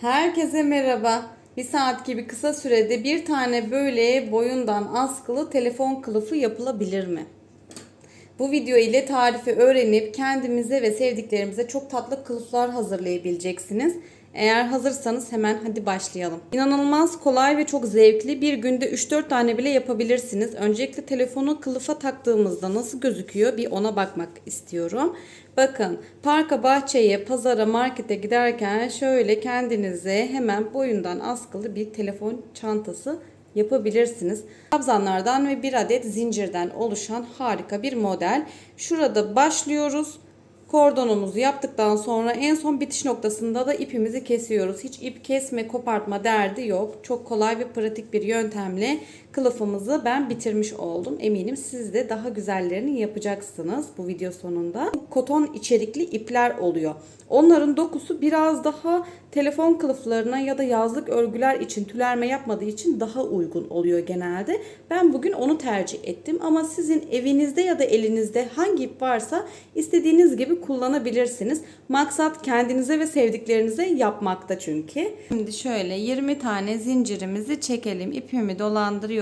Herkese merhaba. Bir saat gibi kısa sürede bir tane böyle boyundan askılı telefon kılıfı yapılabilir mi? Bu video ile tarifi öğrenip kendimize ve sevdiklerimize çok tatlı kılıflar hazırlayabileceksiniz. Eğer hazırsanız hemen hadi başlayalım. İnanılmaz kolay ve çok zevkli. Bir günde 3-4 tane bile yapabilirsiniz. Öncelikle telefonu kılıfa taktığımızda nasıl gözüküyor bir ona bakmak istiyorum. Bakın parka, bahçeye, pazara, markete giderken şöyle kendinize hemen boyundan askılı bir telefon çantası yapabilirsiniz. Trabzanlardan ve bir adet zincirden oluşan harika bir model. Şurada başlıyoruz. Kordonumuzu yaptıktan sonra en son bitiş noktasında da ipimizi kesiyoruz. Hiç ip kesme, kopartma derdi yok. Çok kolay ve pratik bir yöntemle kılıfımızı ben bitirmiş oldum. Eminim siz de daha güzellerini yapacaksınız bu video sonunda. Koton içerikli ipler oluyor. Onların dokusu biraz daha telefon kılıflarına ya da yazlık örgüler için tülerme yapmadığı için daha uygun oluyor genelde. Ben bugün onu tercih ettim ama sizin evinizde ya da elinizde hangi ip varsa istediğiniz gibi kullanabilirsiniz. Maksat kendinize ve sevdiklerinize yapmakta çünkü. Şimdi şöyle 20 tane zincirimizi çekelim. İpimi dolandırıyorum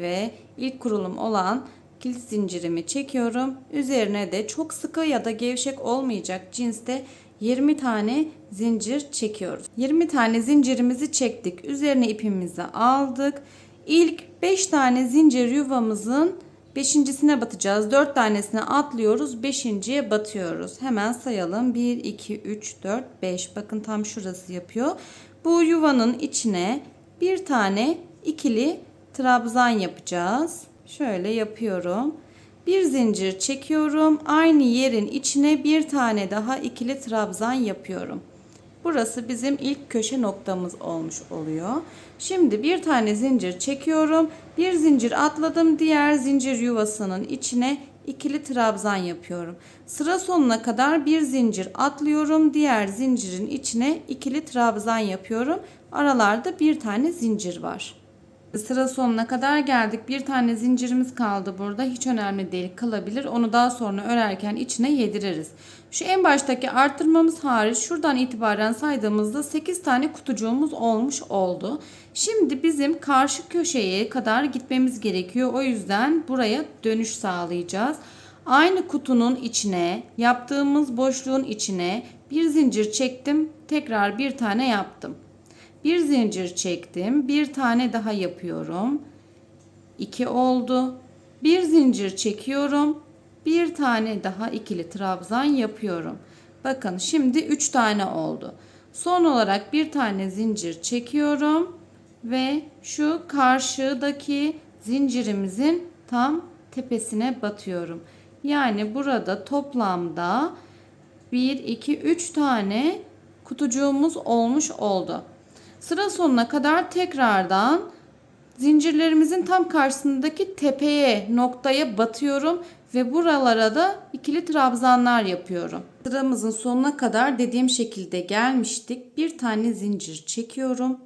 ve ilk kurulum olan kilit zincirimi çekiyorum. Üzerine de çok sıkı ya da gevşek olmayacak cinste 20 tane zincir çekiyoruz. 20 tane zincirimizi çektik. Üzerine ipimizi aldık. İlk 5 tane zincir yuvamızın beşincisine batacağız. 4 tanesine atlıyoruz. Beşinciye batıyoruz. Hemen sayalım. 1, 2, 3, 4, 5. Bakın tam şurası yapıyor. Bu yuvanın içine bir tane ikili trabzan yapacağız. Şöyle yapıyorum. Bir zincir çekiyorum. Aynı yerin içine bir tane daha ikili trabzan yapıyorum. Burası bizim ilk köşe noktamız olmuş oluyor. Şimdi bir tane zincir çekiyorum. Bir zincir atladım. Diğer zincir yuvasının içine ikili trabzan yapıyorum. Sıra sonuna kadar bir zincir atlıyorum. Diğer zincirin içine ikili trabzan yapıyorum. Aralarda bir tane zincir var. Sıra sonuna kadar geldik. Bir tane zincirimiz kaldı burada. Hiç önemli değil kalabilir. Onu daha sonra örerken içine yediririz. Şu en baştaki arttırmamız hariç şuradan itibaren saydığımızda 8 tane kutucuğumuz olmuş oldu. Şimdi bizim karşı köşeye kadar gitmemiz gerekiyor. O yüzden buraya dönüş sağlayacağız. Aynı kutunun içine yaptığımız boşluğun içine bir zincir çektim. Tekrar bir tane yaptım. Bir zincir çektim. Bir tane daha yapıyorum. 2 oldu. Bir zincir çekiyorum. Bir tane daha ikili trabzan yapıyorum. Bakın şimdi 3 tane oldu. Son olarak bir tane zincir çekiyorum ve şu karşıdaki zincirimizin tam tepesine batıyorum. Yani burada toplamda 1 2 3 tane kutucuğumuz olmuş oldu. Sıra sonuna kadar tekrardan zincirlerimizin tam karşısındaki tepeye noktaya batıyorum ve buralara da ikili trabzanlar yapıyorum. Sıramızın sonuna kadar dediğim şekilde gelmiştik. Bir tane zincir çekiyorum.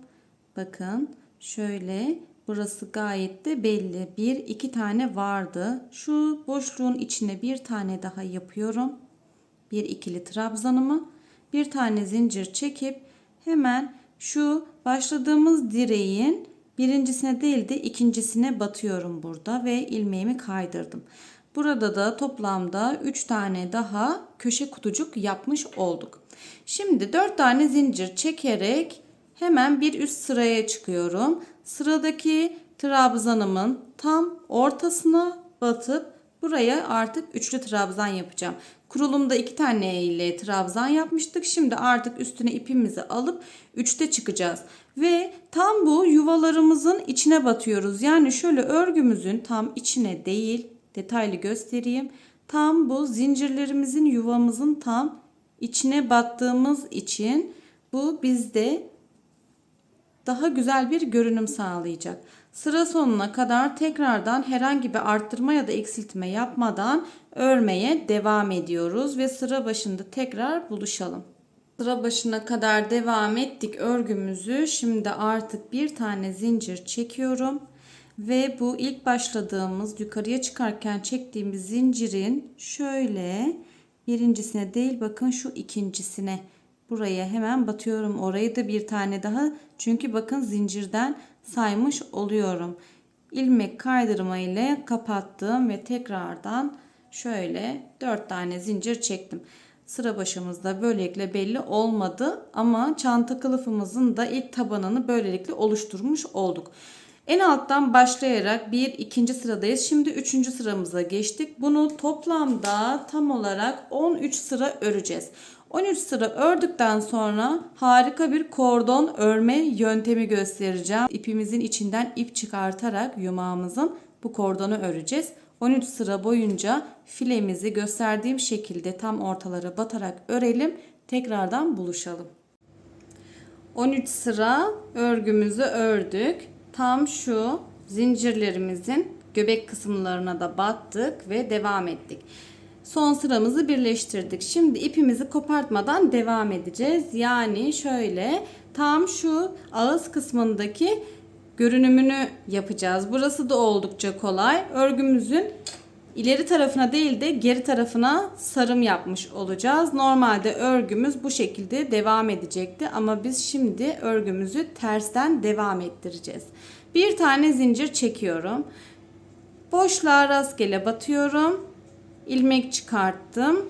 Bakın şöyle burası gayet de belli. Bir iki tane vardı. Şu boşluğun içine bir tane daha yapıyorum. Bir ikili trabzanımı bir tane zincir çekip hemen şu başladığımız direğin birincisine değil de ikincisine batıyorum burada ve ilmeğimi kaydırdım. Burada da toplamda 3 tane daha köşe kutucuk yapmış olduk. Şimdi 4 tane zincir çekerek hemen bir üst sıraya çıkıyorum. Sıradaki trabzanımın tam ortasına batıp buraya artık üçlü trabzan yapacağım. Kurulumda iki tane ile trabzan yapmıştık. Şimdi artık üstüne ipimizi alıp üçte çıkacağız. Ve tam bu yuvalarımızın içine batıyoruz. Yani şöyle örgümüzün tam içine değil detaylı göstereyim. Tam bu zincirlerimizin yuvamızın tam içine battığımız için bu bizde daha güzel bir görünüm sağlayacak. Sıra sonuna kadar tekrardan herhangi bir arttırma ya da eksiltme yapmadan örmeye devam ediyoruz ve sıra başında tekrar buluşalım. Sıra başına kadar devam ettik örgümüzü. Şimdi artık bir tane zincir çekiyorum ve bu ilk başladığımız yukarıya çıkarken çektiğimiz zincirin şöyle birincisine değil bakın şu ikincisine buraya hemen batıyorum. Orayı da bir tane daha. Çünkü bakın zincirden saymış oluyorum. İlmek kaydırma ile kapattım ve tekrardan şöyle 4 tane zincir çektim. Sıra başımızda böylelikle belli olmadı ama çanta kılıfımızın da ilk tabanını böylelikle oluşturmuş olduk. En alttan başlayarak bir ikinci sıradayız. Şimdi üçüncü sıramıza geçtik. Bunu toplamda tam olarak 13 sıra öreceğiz. 13 sıra ördükten sonra harika bir kordon örme yöntemi göstereceğim. İpimizin içinden ip çıkartarak yumağımızın bu kordonu öreceğiz. 13 sıra boyunca filemizi gösterdiğim şekilde tam ortalara batarak örelim. Tekrardan buluşalım. 13 sıra örgümüzü ördük. Tam şu zincirlerimizin göbek kısımlarına da battık ve devam ettik. Son sıramızı birleştirdik. Şimdi ipimizi kopartmadan devam edeceğiz. Yani şöyle tam şu ağız kısmındaki görünümünü yapacağız. Burası da oldukça kolay. Örgümüzün ileri tarafına değil de geri tarafına sarım yapmış olacağız. Normalde örgümüz bu şekilde devam edecekti ama biz şimdi örgümüzü tersten devam ettireceğiz. Bir tane zincir çekiyorum. Boşluğa rastgele batıyorum. İlmek çıkarttım.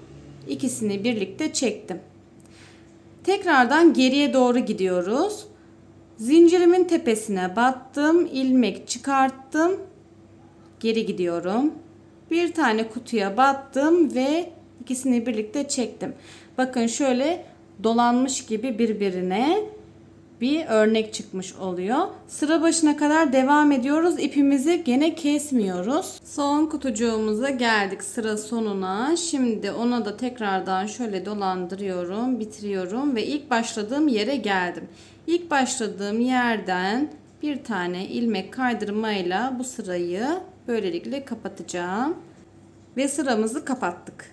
İkisini birlikte çektim. Tekrardan geriye doğru gidiyoruz. Zincirimin tepesine battım, ilmek çıkarttım. Geri gidiyorum. Bir tane kutuya battım ve ikisini birlikte çektim. Bakın şöyle dolanmış gibi birbirine bir örnek çıkmış oluyor. Sıra başına kadar devam ediyoruz. İpimizi gene kesmiyoruz. Son kutucuğumuza geldik sıra sonuna. Şimdi ona da tekrardan şöyle dolandırıyorum, bitiriyorum ve ilk başladığım yere geldim. İlk başladığım yerden bir tane ilmek kaydırmayla bu sırayı böylelikle kapatacağım. Ve sıramızı kapattık.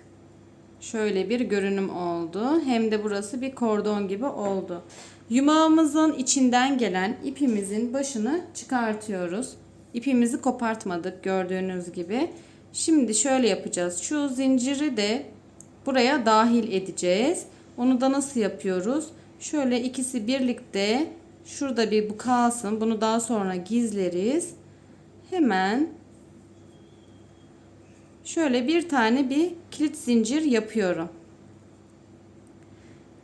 Şöyle bir görünüm oldu. Hem de burası bir kordon gibi oldu. Yumağımızın içinden gelen ipimizin başını çıkartıyoruz. İpimizi kopartmadık gördüğünüz gibi. Şimdi şöyle yapacağız. Şu zinciri de buraya dahil edeceğiz. Onu da nasıl yapıyoruz? Şöyle ikisi birlikte şurada bir bu kalsın. Bunu daha sonra gizleriz. Hemen şöyle bir tane bir kilit zincir yapıyorum.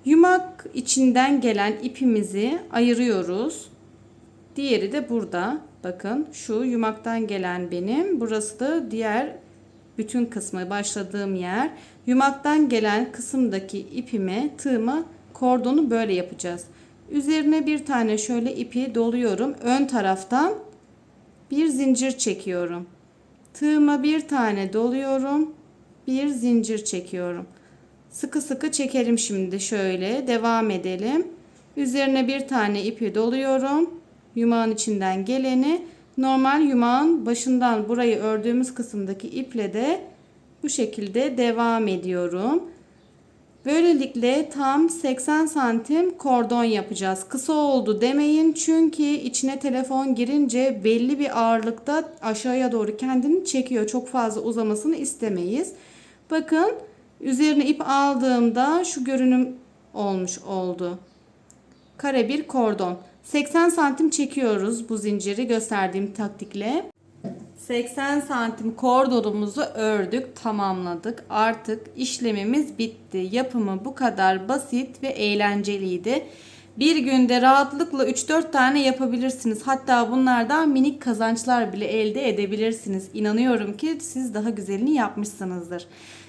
Yumak içinden gelen ipimizi ayırıyoruz. Diğeri de burada. Bakın şu yumaktan gelen benim. Burası da diğer bütün kısmı başladığım yer. Yumaktan gelen kısımdaki ipime tığıma kordonu böyle yapacağız. Üzerine bir tane şöyle ipi doluyorum. Ön taraftan bir zincir çekiyorum. Tığıma bir tane doluyorum. Bir zincir çekiyorum. Sıkı sıkı çekelim şimdi şöyle. Devam edelim. Üzerine bir tane ipi doluyorum. Yumağın içinden geleni normal yumağın başından burayı ördüğümüz kısımdaki iple de bu şekilde devam ediyorum. Böylelikle tam 80 santim kordon yapacağız. Kısa oldu demeyin çünkü içine telefon girince belli bir ağırlıkta aşağıya doğru kendini çekiyor. Çok fazla uzamasını istemeyiz. Bakın üzerine ip aldığımda şu görünüm olmuş oldu. Kare bir kordon. 80 santim çekiyoruz bu zinciri gösterdiğim taktikle. 80 santim kordonumuzu ördük, tamamladık. Artık işlemimiz bitti. Yapımı bu kadar basit ve eğlenceliydi. Bir günde rahatlıkla 3-4 tane yapabilirsiniz. Hatta bunlardan minik kazançlar bile elde edebilirsiniz. İnanıyorum ki siz daha güzelini yapmışsınızdır.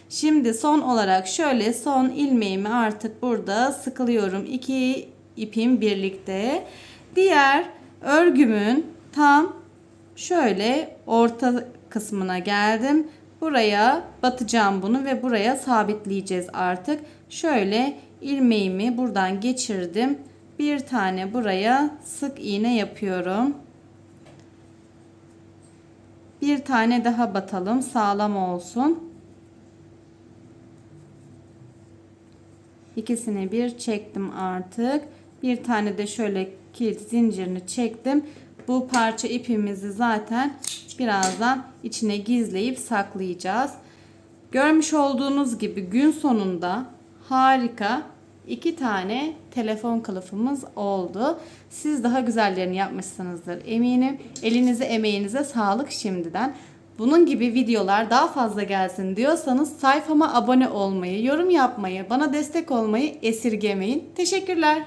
Şimdi son olarak şöyle son ilmeğimi artık burada sıkılıyorum. İki ipim birlikte. Diğer örgümün tam şöyle orta kısmına geldim. Buraya batacağım bunu ve buraya sabitleyeceğiz artık. Şöyle ilmeğimi buradan geçirdim. Bir tane buraya sık iğne yapıyorum. Bir tane daha batalım sağlam olsun. İkisini bir çektim artık. Bir tane de şöyle kilit zincirini çektim. Bu parça ipimizi zaten birazdan içine gizleyip saklayacağız. Görmüş olduğunuz gibi gün sonunda harika iki tane telefon kılıfımız oldu. Siz daha güzellerini yapmışsınızdır eminim. Elinize emeğinize sağlık şimdiden. Bunun gibi videolar daha fazla gelsin diyorsanız sayfama abone olmayı, yorum yapmayı, bana destek olmayı esirgemeyin. Teşekkürler.